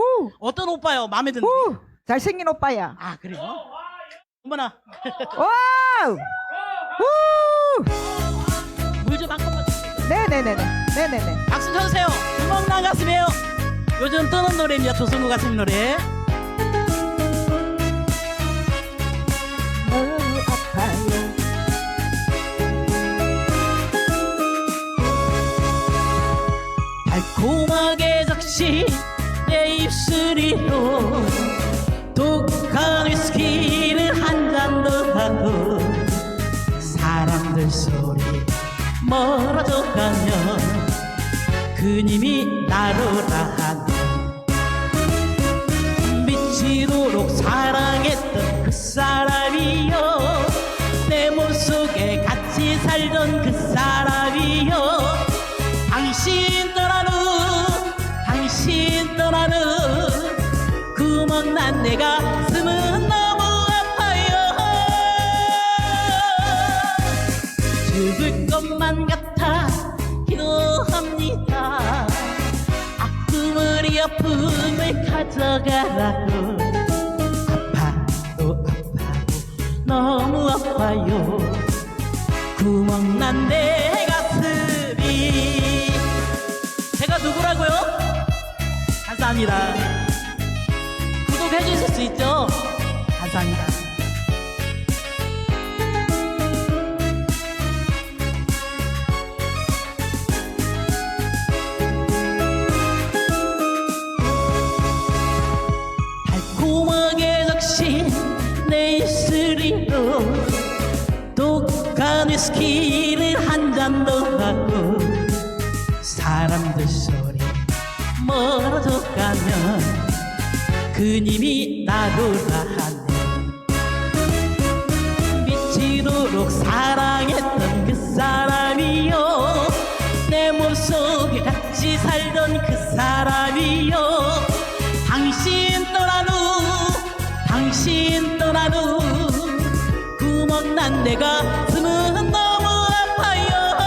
우, 어떤 오빠요? 마음에 드는? 우, 잘생긴 오빠야. 아 그래요? 어머나 와우! 우! 물 좀 한 컵만 주세요. 네네네네. 네네네. 박수 쳐주세요. 구멍난 가슴이에요. 요즘 뜨는 노래입니다. 조성구 가수님 노래. 너무 아파요. 달콤하게 적신 내 입술이로 독한 위스키를 한 잔 더 하고 사람들 소리 멀어져 가면 그님이 나로라 하네 미치도록 사랑했던 그 사람이요 내 몸속에 같이 살던 그 사람이요 당신 가슴은 너무 아파요. 죽을 것만 같아 기도합니다. 아픔을 아픔을 가져가라고. 아파도 아파도 너무 아파요. 구멍난 내 가슴이. 제가 누구라고요? 감사합니다 해 주실 수 있죠? 감사합니다 달콤하게 적신 내 입술이로 독한 위스키를 한 잔 더 하고 사람들 소리 멀어져 가면 그님이 나로라 하네. 미치도록 사랑했던 그 사람이요. 내 몸속에 같이 살던 그 사람이요. 당신 떠난 후 당신 떠난 후 구멍난 내 가슴은 너무 아파요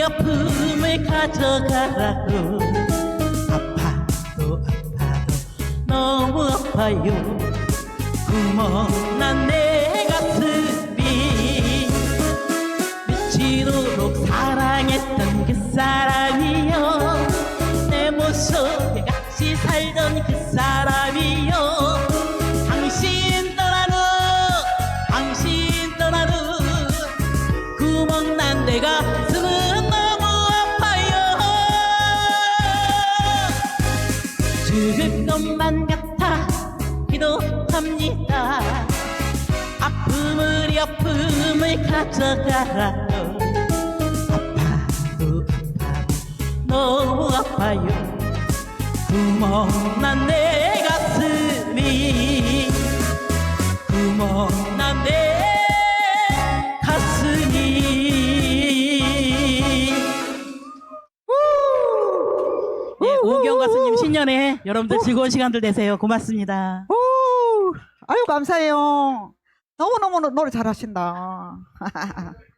이 아픔을 가져가라고. 아파도 아파도 너무 아파요. 구멍난 내 가슴이 미치도록 사랑했던 그 사람이요. 내 모습에 같이 살던 그 사람이요 아픔을 이 아픔을 가져가라고 아파도 아파도 너무 아파요. 구멍난 내 가슴이 구멍난 내 가슴이. 네, 오경 가수님 신년에 여러분들 즐거운 시간들 되세요. 고맙습니다. 오, 아유 감사해요. 너무너무 노래 잘하신다.